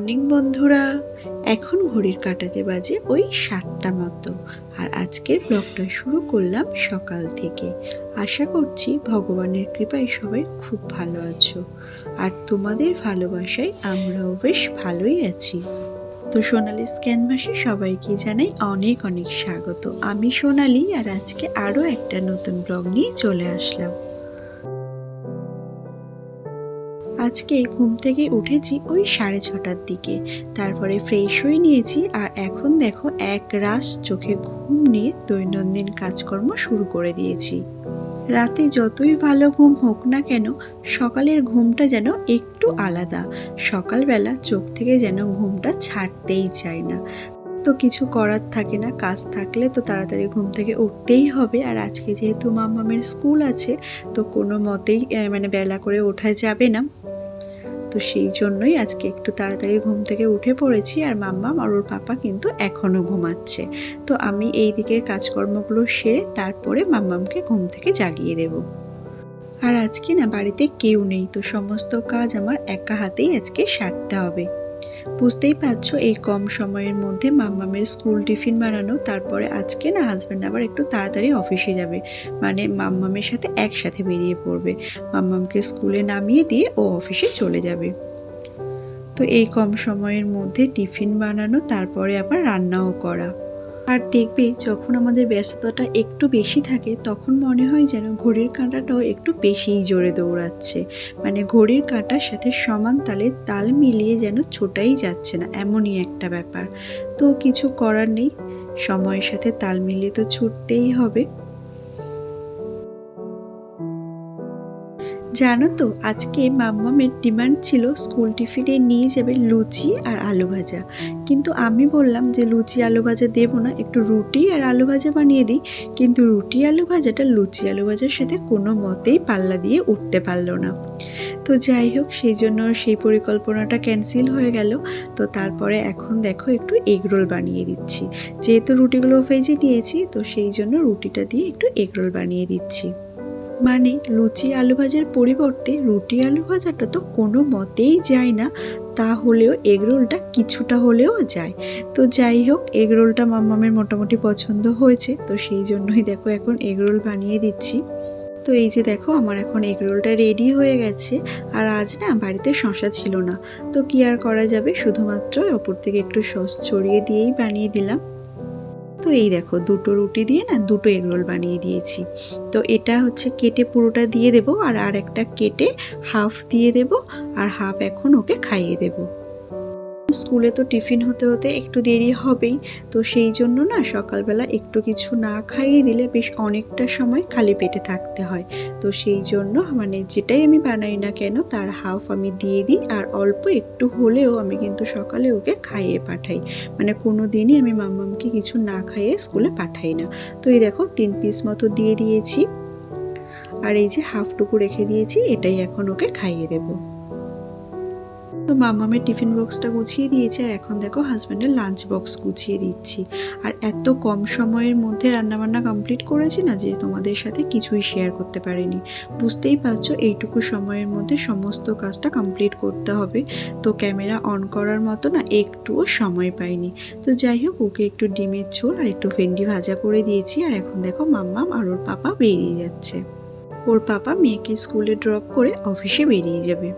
Morning বন্ধুরা। এখন ঘড়ির কাটাতে বাজে ওই সাতটা মতো। আর আজকের ব্লগটা শুরু করলাম সকাল থেকে। আশা করছি ভগবানের কৃপায় সবাই খুব ভালো আছো। আর তোমাদের ভালোবাসায় আমরাও বেশ ভালোই আছি। তো সোনালি স্ক্যানভাসে সবাইকে জানাই অনেক অনেক স্বাগত। আমি সোনালি আর আজকে আরও একটা নতুন ব্লগ নিয়ে চলে আসলাম। আজকে ঘুম থেকে উঠেছি ওই সাড়ে ছটার দিকে। তারপরে ফ্রেশ হয়ে নিয়েছি আর এখন দেখো এক রাস চোখে ঘুম নিয়ে দৈনন্দিন কাজকর্ম শুরু করে দিয়েছি। রাতে যতই ভালো ঘুম হোক না কেন, সকালের ঘুমটা যেন একটু আলাদা। সকালবেলা চোখ থেকে যেন ঘুমটা ছাড়তেই চায় না। তো কিছু করার থাকে না, কাজ থাকলে তো তাড়াতাড়ি ঘুম থেকে উঠতেই হবে। আর আজকে যেহেতু মামামের স্কুল আছে, তো কোনো মতেই মানে বেলা করে ওঠা যাবে না। তো সেই জন্যই আজকে একটু তাড়াতাড়ি ঘুম থেকে উঠে পড়েছি আর মাম্মা আর ওর পাপা কিন্তু এখনও ঘুমাচ্ছে। তো আমি এই দিকের কাজকর্মগুলো সেরে তারপরে মাম্মামকে ঘুম থেকে জাগিয়ে দেব। আর আজকে না বাড়িতে কেউ নেই, তো সমস্ত কাজ আমার একা হাতেই আজকে সারতে হবে। বুঝতেই পারছ, এই কম সময়ের মধ্যে মাম্মামের স্কুল টিফিন বানানো, তারপরে আজকে না হাজব্যান্ড আবার একটু তাড়াতাড়ি অফিসে যাবে। মানে মাম্মামের সাথে একসাথে বেরিয়ে পড়বে। মাম্মামকে স্কুলে নামিয়ে দিয়ে ও অফিসে চলে যাবে। তো এই কম সময়ের মধ্যে টিফিন বানানো, তারপরে আবার রান্নাও করা। আর দেখবে যখন আমাদের ব্যস্ততাটা একটু বেশি থাকে, তখন মনে হয় যেন ঘড়ির কাঁটাটাও একটু বেশিই জোরে দৌড়াচ্ছে। মানে ঘড়ির কাঁটার সাথে সমান তালে তাল মিলিয়ে যেন ছোটাই যাচ্ছে না, এমনই একটা ব্যাপার। তো কিছু করার নেই, সময়ের সাথে তাল মিলিয়ে তো ছুটতেই হবে। জানো তো, আজকে মাম্মামের ডিমান্ড ছিল স্কুল টিফিনে নিয়ে যাবে লুচি আর আলু ভাজা। কিন্তু আমি বললাম যে লুচি আলু ভাজা দেবো না, একটু রুটি আর আলু ভাজা বানিয়ে দিই। কিন্তু রুটি আলু ভাজাটা লুচি আলু ভাজার সাথে কোনো মতেই পাল্লা দিয়ে উঠতে পারল না। তো যাই হোক, সেই জন্য সেই পরিকল্পনাটা ক্যান্সেল হয়ে গেল। তো তারপরে এখন দেখো একটু এগরোল বানিয়ে দিচ্ছি। যেহেতু রুটিগুলো ভেজে নিয়েছি, তো সেই জন্য রুটিটা দিয়ে একটু এগরোল বানিয়ে দিচ্ছি। মানে লুচি আলু ভাজার পরিবর্তে রুটি আলু ভাজাটা তো কোনো মতেই যায় না, তা হলেও এগরোলটা কিছুটা হলেও যায়। তো যাই হোক এগরোলটা মাম্মামের মোটামুটি পছন্দ হয়েছে, তো সেই জন্যই দেখো এখন এগরোল বানিয়ে দিচ্ছি। তো এই যে দেখো, আমার এখন এগরোলটা রেডি হয়ে গেছে, আর আজ না বাড়িতে শশা ছিল না। তো কি আর করা যাবে? শুধুমাত্র ওপর থেকে একটু সস ছড়িয়ে দিয়েই বানিয়ে দিলাম। তো এই দেখো, দুটো রুটি দিয়ে না দুটো এগরোল বানিয়ে দিয়েছি। তো এটা হচ্ছে কেটে পুরোটা দিয়ে দেবো আর আর একটা কেটে হাফ দিয়ে দেব আর হাফ এখন ওকে খাইয়ে দেব। স্কুলে তো টিফিন হতে হতে একটু দেরি হবেই, তো সেই জন্য না সকালবেলা একটু কিছু না খাইয়ে দিলে বেশ অনেকটা সময় খালি পেটে থাকতে হয়। তো সেই জন্য মানে যেটাই আমি বানাই না কেন তার হাফ আমি দিয়ে দিই আর অল্প একটু হলেও আমি কিন্তু সকালে ওকে খাইয়ে পাঠাই। মানে কোনো দিনই আমি মাম্মামকে কিছু না খাইয়ে স্কুলে পাঠাই না। তো এই দেখো তিন পিস মতো দিয়ে দিয়েছি। আর এই যে হাফটুকু রেখে দিয়েছি, এটাই এখন ওকে খাইয়ে দেবো। তো মামামের টিফিন বক্সটা গুছিয়ে দিয়েছে আর এখন দেখো হাজব্যান্ডের লাঞ্চ বক্স গুছিয়ে দিচ্ছি। আর এত কম সময়ের মধ্যে রান্নাবান্না কমপ্লিট করেছি না যে তোমাদের সাথে কিছুই শেয়ার করতে পারিনি। বুঝতেই পারছ, এইটুকু সময়ের মধ্যে সমস্ত কাজটা কমপ্লিট করতে হবে। তো ক্যামেরা অন করার মতো না একটুও সময় পাইনি। তো যাই হোক, ওকে একটু ডিমের ঝোল আর একটু ভেন্ডি ভাজা করে দিয়েছি আর এখন দেখো মাম্মাম আর ওর পাপা বেরিয়ে যাচ্ছে। ওর পাপা মেয়েকে স্কুলে ড্রপ করে অফিসে বেরিয়ে যাবে।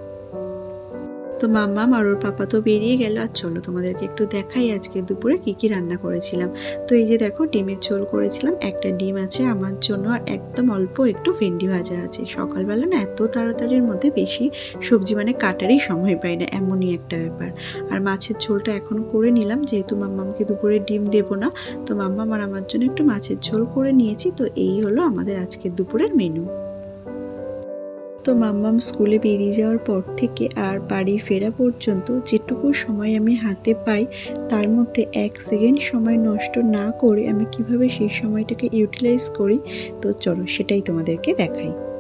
তো মাম্মাম আর ওর পাপা তো বেরিয়ে গেল। আর চলো তোমাদেরকে একটু দেখাই আজকে দুপুরে কি কি রান্না করেছিলাম। তো এই যে দেখো, ডিমের ঝোল করেছিলাম। একটা ডিম আছে আমার জন্য আর একদম অল্প একটু ভেন্ডি ভাজা আছে। সকালবেলা না এত তাড়াতাড়ির মধ্যে বেশি সবজি মানে কাটারই সময় পাই না, এমনই একটা ব্যাপার। আর মাছের ঝোলটা এখন করে নিলাম। যেহেতু মাম্মামকে দুপুরে ডিম দেবো না, তো মাম্মাম আর আমার জন্য একটু মাছের ঝোল করে নিয়েছি। তো এই হলো আমাদের আজকের দুপুরের মেনু তো মাম্মাম স্কুলে বেরিয়ে যাওয়ার পর থেকে আর বাড়ি ফেরা পর্যন্ত যেটুকু সময় আমি হাতে পাই, তার মধ্যে এক সেকেন্ড সময় নষ্ট না করে আমি কীভাবে সেই সময়টাকে ইউটিলাইজ করি? তো চলো সেটাই তোমাদেরকে দেখাই।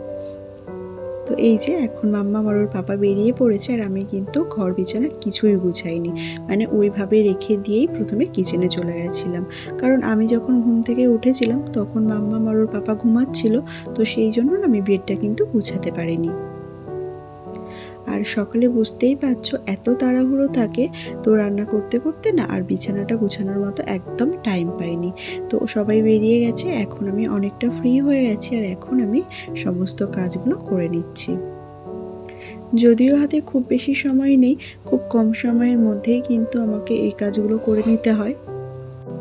তো এই যে এখন মাম্মা আর ওর পাপা বেরিয়ে পড়েছে আর আমি কিন্তু ঘর বিছানা কিছুই গুছাইনি। মানে ওইভাবে রেখে দিয়েই প্রথমে কিচেনে চলে গেছিলাম। কারণ আমি যখন ঘুম থেকে উঠেছিলাম তখন মাম্মা আর ওর পাপা ঘুমাচ্ছিল, তো সেই জন্য আমি বেডটা কিন্তু গুছাতে পারিনি। আর সকালে বুঝতেই পারছ, এত তাড়াহুড়ো থাকে, তো রান্না করতে করতে না আর বিছানাটা গুছানোর মতো একদম টাইম পাইনি। তো সবাই বেরিয়ে গেছে, এখন আমি অনেকটা ফ্রি হয়ে গেছি আর এখন আমি সমস্ত কাজগুলো করে নিচ্ছি। যদিও হাতে খুব বেশি সময় নেই, খুব কম সময়ের মধ্যেই কিন্তু আমাকে এই কাজগুলো করে নিতে হয়।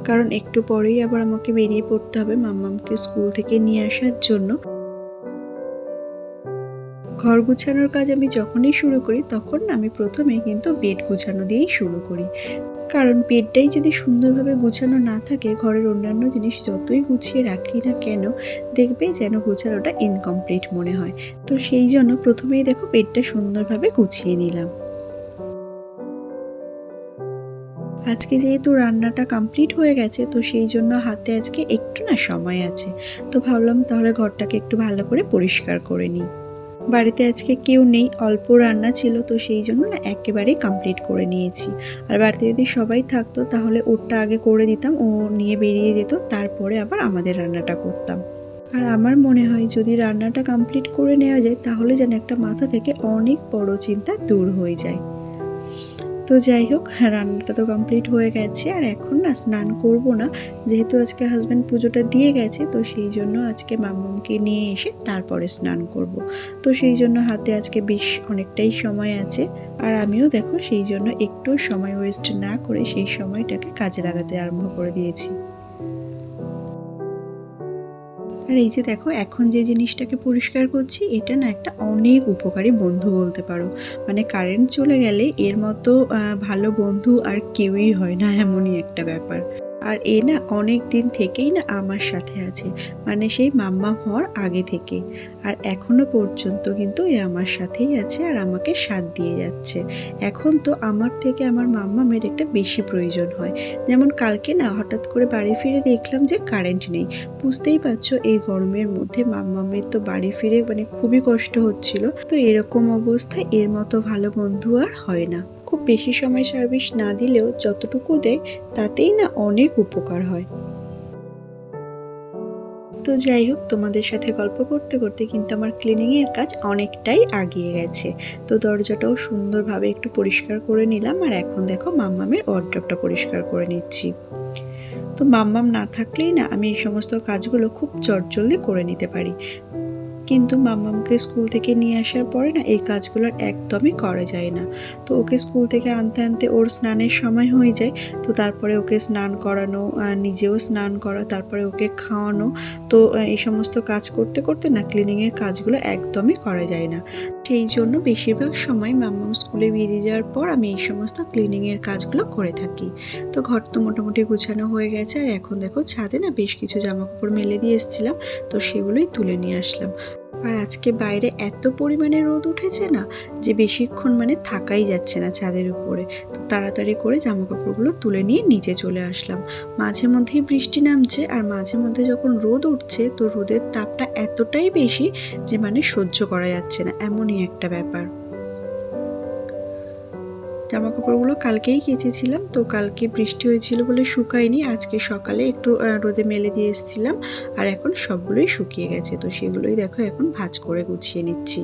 কারণ একটু পরেই আবার আমাকে বেরিয়ে পড়তে হবে মাম্মামকে স্কুল থেকে নিয়ে আসার জন্য। ঘর গুছানোর কাজ আমি যখনই শুরু করি, তখন আমি প্রথমে কিন্তু বেড গুছানো দিয়েই শুরু করি। কারণ বেডটাই যদি সুন্দরভাবে গুছানো না থাকে, ঘরের অন্যান্য জিনিস যতই গুছিয়ে রাখি না কেন, দেখবে যেন গুছানোটা ইনকমপ্লিট মনে হয়। তো সেই জন্য প্রথমেই দেখো বেডটা সুন্দরভাবে গুছিয়ে নিলাম। আজকে যেহেতু রান্নাটা কমপ্লিট হয়ে গেছে, তো সেই জন্য হাতে আজকে একটু না সময় আছে। তো ভাবলাম তাহলে ঘরটাকে একটু ভালো করে পরিষ্কার করে নিই। বাড়িতে আজকে কেউ নেই, অল্প রান্না ছিল তো সেই জন্য না একেবারেই কমপ্লিট করে নিয়েছি। আর বাড়িতে যদি সবাই থাকতো তাহলে ওরটা আগে করে দিতাম, ও নিয়ে বেরিয়ে যেত, তারপরে আবার আমাদের রান্নাটা করতাম। আর আমার মনে হয় যদি রান্নাটা কমপ্লিট করে নেওয়া যায় তাহলে যেন একটা মাথা থেকে অনেক বড় চিন্তা দূর হয়ে যায়। তো যাই হোক রান্নাটা তো কমপ্লিট হয়ে গেছে আর এখন না স্নান করব না। যেহেতু আজকে হাজব্যান্ড পুজোটা দিয়ে গেছে, তো সেই জন্য আজকে মামুমকে নিয়ে এসে তারপরে স্নান করব। তো সেই জন্য হাতে আজকে বেশ অনেকটাই সময় আছে। আর আমিও দেখো সেই জন্য একটু সময় ওয়েস্ট না করে সেই সময়টাকে কাজে লাগাতে আরম্ভ করে দিয়েছি। আর এই যে দেখো, এখন যে জিনিসটাকে পরিষ্কার করছি, এটা না একটা অনেক উপকারী বন্ধু বলতে পারো। মানে কারেন্ট চলে গেলে এর মতো ভালো বন্ধু আর কেউই হয় না, এমনই একটা ব্যাপার। আর এ না অনেক দিন থেকেই না আমার সাথে আছে। মানে সেই মাম্মা হওয়ার আগে থেকে। আর এখনও পর্যন্ত কিন্তু এ আমার সাথেই আছে আর আমাকে সাথ দিয়ে যাচ্ছে। এখন তো আমার থেকে আমার মাম্মামের একটা বেশি প্রয়োজন হয়। যেমন কালকে না হঠাৎ করে বাড়ি ফিরে দেখলাম যে কারেন্ট নেই। বুঝতেই পারছ এই গরমের মধ্যে মাম্মা মাম্মামের তো বাড়ি ফিরে মানে খুবই কষ্ট হচ্ছিল। তো এরকম অবস্থায় এর মতো ভালো বন্ধু আর হয় না। খুব বেশি সময় সার্ভিস না দিলেও যতটুকু দেয়, তাতেই না অনেক উপকার হয়। তো যাই হোক, তোমাদের সাথে গল্প করতে করতে কিন্তু আমার ক্লিনিংয়ের কাজ অনেকটাই আগিয়ে গেছে। তো দরজাটাও সুন্দরভাবে একটু পরিষ্কার করে নিলাম আর এখন দেখো মাম্মামের ওয়ার্ড্রপটা পরিষ্কার করে নিচ্ছি। তো মাম্মাম না থাকলেই না আমি এই সমস্ত কাজগুলো খুব চটজলদি করে নিতে পারি। কিন্তু মাম্মামকে স্কুল থেকে নিয়ে আসার পরে না এই কাজগুলো একদমই করা যায় না। তো ওকে স্কুল থেকে আনতে আনতে ওর স্নানের সময় হয়ে যায়। তো তারপরে ওকে স্নান করানো নিজেও স্নান করা, তারপরে ওকে খাওয়ানো। তো এই সমস্ত কাজ করতে করতে না ক্লিনিংয়ের কাজগুলো একদমই করা যায় না। সেই জন্য বেশিরভাগ সময় মাম্মাম স্কুলে বেরিয়ে যাওয়ার পর আমি এই সমস্ত ক্লিনিংয়ের কাজগুলো করে থাকি। তো ঘর তো মোটামুটি গুছানো হয়ে গেছে। আর এখন দেখো ছাদে না বেশ কিছু জামা কাপড় মেলে দিয়ে এসেছিলাম। তো সেগুলোই তুলে নিয়ে আসলাম। আর আজকে বাইরে এত পরিমাণে রোদ উঠেছে না যে বেশিক্ষণ মানে থাকাই যাচ্ছে না ছাদের উপরে। তো তাড়াতাড়ি করে জামা কাপড়গুলো তুলে নিয়ে নিচে চলে আসলাম। মাঝে মধ্যেই বৃষ্টি নামছে আর মাঝে মধ্যে যখন রোদ উঠছে তো রোদের তাপটা এতটাই বেশি যে মানে সহ্য করা যাচ্ছে না। এমনই একটা ব্যাপার। জামা কাপড়গুলো কালকেই কেচেছিলাম, তো কালকে বৃষ্টি হয়েছিল বলে শুকায়নি। আজকে সকালে একটু রোদে মেলে দিয়ে এসেছিলাম, আর এখন সবগুলোই শুকিয়ে গেছে, তো সেগুলোই দেখো এখন ভাঁজ করে গুছিয়ে নিচ্ছি।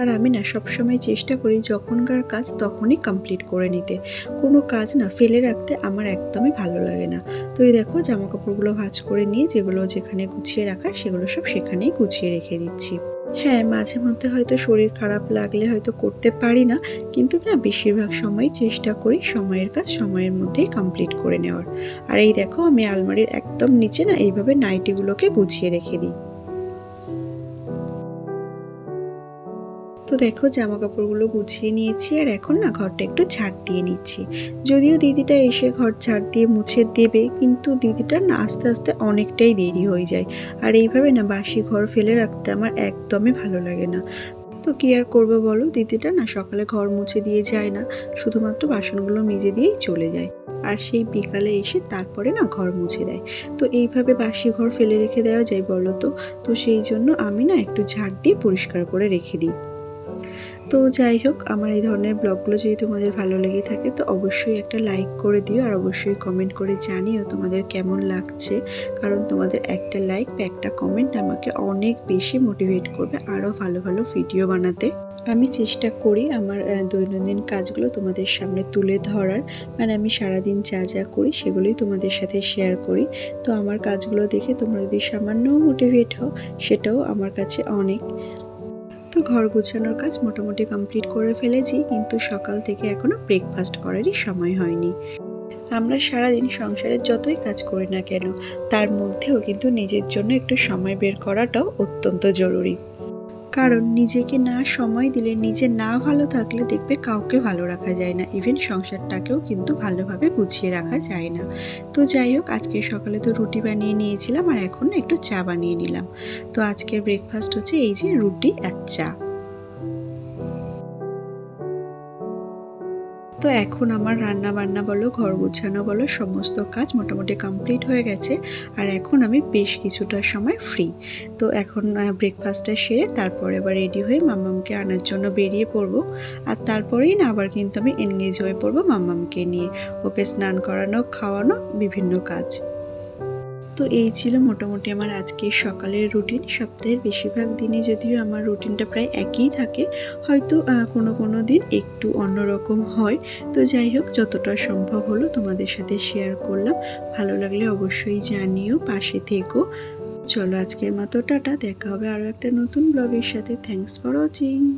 আর আমি না সবসময় চেষ্টা করি যখনকার কাজ তখনই কমপ্লিট করে নিতে। কোনো কাজ না ফেলে রাখতে আমার একদমই ভালো লাগে না। তো এই দেখো জামা কাপড়গুলো ভাঁজ করে নিয়ে যেগুলো যেখানে গুছিয়ে রাখা সেগুলো সব সেখানেই গুছিয়ে রেখে দিচ্ছি। হ্যাঁ মাঝে মধ্যে হয়তো শরীর খারাপ লাগলে হয়তো করতে পারি না, কিন্তু না, বেশিরভাগ সময় চেষ্টা করি সময়ের কাজ সময়ের মধ্যেই কমপ্লিট করে নেওয়ার। আর এই দেখো, আমি আলমারির একদম নিচে না, এইভাবে নাইটিগুলোকে গুছিয়ে রেখে দিই। তো দেখো জামা কাপড়গুলো গুছিয়ে নিয়েছি আর এখন না ঘরটা একটু ঝাড় দিয়ে নিচ্ছি। যদিও দিদিটা এসে ঘর ঝাড় দিয়ে মুছে দেবে, কিন্তু দিদিটার না আস্তে আস্তে অনেকটাই দেরি হয়ে যায়। আর এইভাবে না বাসি ঘর ফেলে রাখতে আমার একদমই ভালো লাগে না। তো কী আর করব বলো? দিদিটা না সকালে ঘর মুছে দিয়ে যায় না, শুধুমাত্র বাসনগুলো মেজে দিয়েই চলে যায়। আর সেই বিকালে এসে তারপরে না ঘর মুছে দেয়। তো এইভাবে বাসি ঘর ফেলে রেখে দেওয়া যায় বলো তো? তো সেই জন্য আমি না একটু ঝাড় দিয়ে পরিষ্কার করে রেখে দিই। তো যাই হোক, আমার এই ধরনের ব্লগগুলো যদি তোমাদের ভালো লেগে থাকে, তো অবশ্যই একটা লাইক করে দিও আর অবশ্যই কমেন্ট করে জানিও তোমাদের কেমন লাগছে। কারণ তোমাদের একটা লাইক বা একটা কমেন্ট আমাকে অনেক বেশি মোটিভেট করবে আরও ভালো ভালো ভিডিও বানাতে। আমি চেষ্টা করি আমার দৈনন্দিন কাজগুলো তোমাদের সামনে তুলে ধরার। মানে আমি সারাদিন যা যা করি সেগুলোই তোমাদের সাথে শেয়ার করি। তো আমার কাজগুলো দেখে তোমরা যদি সামান্য মোটিভেট হও, সেটাও আমার কাছে অনেক। তো ঘর গুছানোর কাজ মোটামুটি কমপ্লিট করে ফেলেছি, কিন্তু সকাল থেকে এখনও ব্রেকফাস্ট করারই সময় হয়নি। আমরা সারাদিন সংসারের যতই কাজ করি না কেন, তার মধ্যেও কিন্তু নিজের জন্য একটু সময় বের করাটাও অত্যন্ত জরুরি। কারণ নিজেকে না সময় দিলে, নিজে না ভালো থাকলে দেখবে কাউকে ভালো রাখা যায় না। ইভেন সংসারটাকেও কিন্তু ভালোভাবে গুছিয়ে রাখা যায় না। তো যাই হোক, আজকে সকালে তো রুটি বানিয়ে নিয়েছিলাম আর এখন একটু চা বানিয়ে নিলাম। তো আজকের ব্রেকফাস্ট হচ্ছে এই যে রুটি আর চা। তো এখন আমার রান্না বান্না বলো, ঘর গোছানো বলো, সমস্ত কাজ মোটামুটি কমপ্লিট হয়ে গেছে। আর এখন আমি বেশ কিছুটা সময় ফ্রি তো এখন ব্রেকফাস্টটা সেরে তারপরে আবার রেডি হয়ে মাম্মামকে আনার জন্য বেরিয়ে পড়ব। আর তারপরেই না আবার কিন্তু আমি এনগেজ হয়ে পড়ব মাম্মামকে নিয়ে। ওকে স্নান করানো, খাওয়ানো, বিভিন্ন কাজ। তো এই ছিল মোটামুটি আমার আজকের সকালের রুটিন সপ্তাহের বেশিরভাগ দিনে যদিও আমার রুটিনটা প্রায় একই থাকে, হয়তো কোনো কোনো দিন একটু অন্যরকম হয়। তো যাই হোক, যতটা সম্ভব হলো তোমাদের সাথে শেয়ার করলাম। ভালো লাগলে অবশ্যই জানিও, পাশে থেকো। চলো আজকের মতো, টাটা। দেখা হবে আরও একটা নতুন ব্লগের সাথে। Thanks for watching